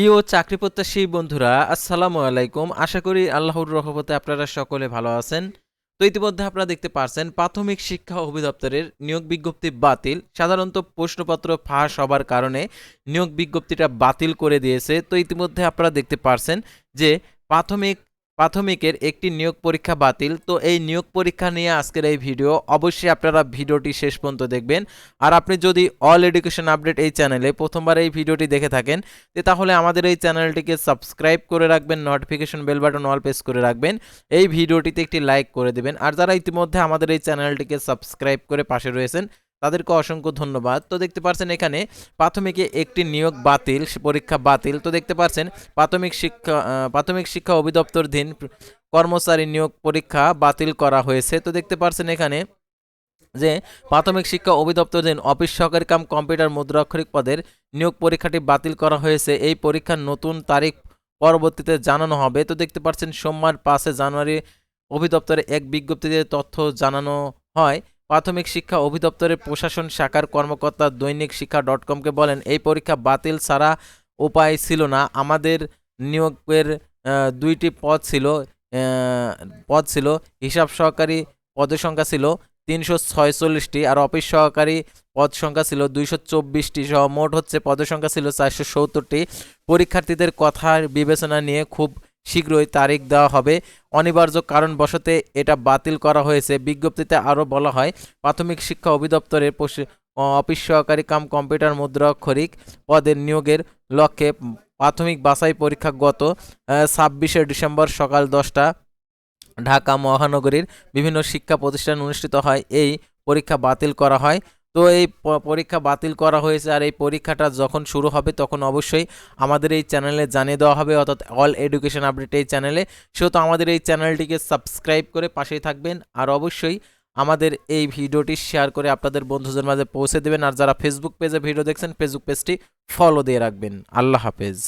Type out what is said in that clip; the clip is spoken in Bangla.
প্রিয় চাকরি প্রত্যাশী বন্ধুরা, আসসালামু আলাইকুম। আশা করি আল্লাহর রহমতে আপনারা সকলে ভালো আছেন। তো ইতিমধ্যে আপনারা দেখতে পারছেন, প্রাথমিক শিক্ষা অধিদপ্তরের নিয়োগ বিজ্ঞপ্তি বাতিল। সাধারণত প্রশ্নপত্র ফাঁস হবার কারণে নিয়োগ বিজ্ঞপ্তিটা বাতিল করে দিয়েছে। তো ইতিমধ্যে আপনারা দেখতে পারছেন যে প্রাথমিক প্রাথমিকের একটি নিয়োগ পরীক্ষা বাতিল। তো এই নিয়োগ পরীক্ষা নিয়ে আজকের এই ভিডিও অবশ্যই আপনারা ভিডিওটি শেষ পর্যন্ত দেখবেন। আর আপনি যদি অল এডুকেশন আপডেট এই চ্যানেলে প্রথমবার এই ভিডিওটি দেখে থাকেন তাহলে আমাদের এই চ্যানেলটিকে সাবস্ক্রাইব করে রাখবেন, notification bell button all press করে রাখবেন। এই ভিডিওটিতে একটি লাইক করে দেবেন। আর যারা ইতিমধ্যে আমাদের এই চ্যানেলটিকে সাবস্ক্রাইব করে পাশে রয়েছেন তাদেরকে অসংখ্য ধন্যবাদ। তো দেখতে পাচ্ছেন এখানে প্রাথমিকে একটি নিয়োগ বাতিল পরীক্ষা বাতিল। তো দেখতে পাচ্ছেন প্রাথমিক শিক্ষা প্রাথমিক শিক্ষা অধিদপ্তরধীন কর্মচারী নিয়োগ পরীক্ষা বাতিল করা হয়েছে। তো দেখতে পাচ্ছেন এখানে যে প্রাথমিক শিক্ষা অধিদপ্তরধীন অফিস সহকারী কাম কম্পিউটার মুদ্রাক্ষরিক পদের নিয়োগ পরীক্ষাটি বাতিল করা হয়েছে। এই পরীক্ষার নতুন তারিখ পরবর্তীতে জানানো হবে। তো দেখতে পাচ্ছেন সোমবার পাঁচে জানুয়ারি অধিদপ্তরে এক বিজ্ঞপ্তিতে তথ্য জানানো হয়। প্রাথমিক শিক্ষা অধিদপ্তরের প্রশাসন শাখার কর্মকর্তা দৈনিক শিক্ষা ডট কমকে বলেন, এই পরীক্ষা বাতিল ছাড়া উপায় ছিল না। আমাদের নিয়োগের দুইটি পদ ছিল পদ ছিল, হিসাব সহকারী পদের সংখ্যা ছিল তিনশো ছয়চল্লিশটি আর অফিস সহকারী পদ সংখ্যা ছিল দুইশো চব্বিশটি সহ মোট হচ্ছে পদের সংখ্যা ছিল চারশো সত্তরটি। পরীক্ষার্থীদের কথার বিবেচনা নিয়ে খুব শীঘ্রই তারিখ দেওয়া হবে। অনিবার্য কারণবশতে এটা বাতিল করা হয়েছে। বিজ্ঞপ্তিতে আরও বলা হয়, প্রাথমিক শিক্ষা অধিদপ্তরের অফিস সহকারী কাম কম্পিউটার মুদ্রা মুদ্রাক্ষরিক পদের নিয়োগের লক্ষ্যে প্রাথমিক বাছাই পরীক্ষা গত ছাব্বিশে ডিসেম্বর সকাল দশটা ঢাকা মহানগরীর বিভিন্ন শিক্ষা প্রতিষ্ঠান অনুষ্ঠিত হয়। এই পরীক্ষা বাতিল করা হয়। তো এই পরীক্ষা বাতিল করা হয়েছে আর এই পরীক্ষাটা যখন শুরু হবে তখন অবশ্যই আমাদের এই চ্যানেলে জানিয়ে দেওয়া হবে, অর্থাৎ অল এডুকেশন আপডেট এই চ্যানেলে। সেহেতু আমাদের এই চ্যানেলটিকে সাবস্ক্রাইব করে পাশেই থাকবেন আর অবশ্যই আমাদের এই ভিডিওটি শেয়ার করে আপনাদের বন্ধুদের মাঝে পৌঁছে দেবেন। আর যারা ফেসবুক পেজে ভিডিও দেখছেন ফেসবুক পেজটি ফলো দিয়ে রাখবেন। আল্লাহ হাফেজ।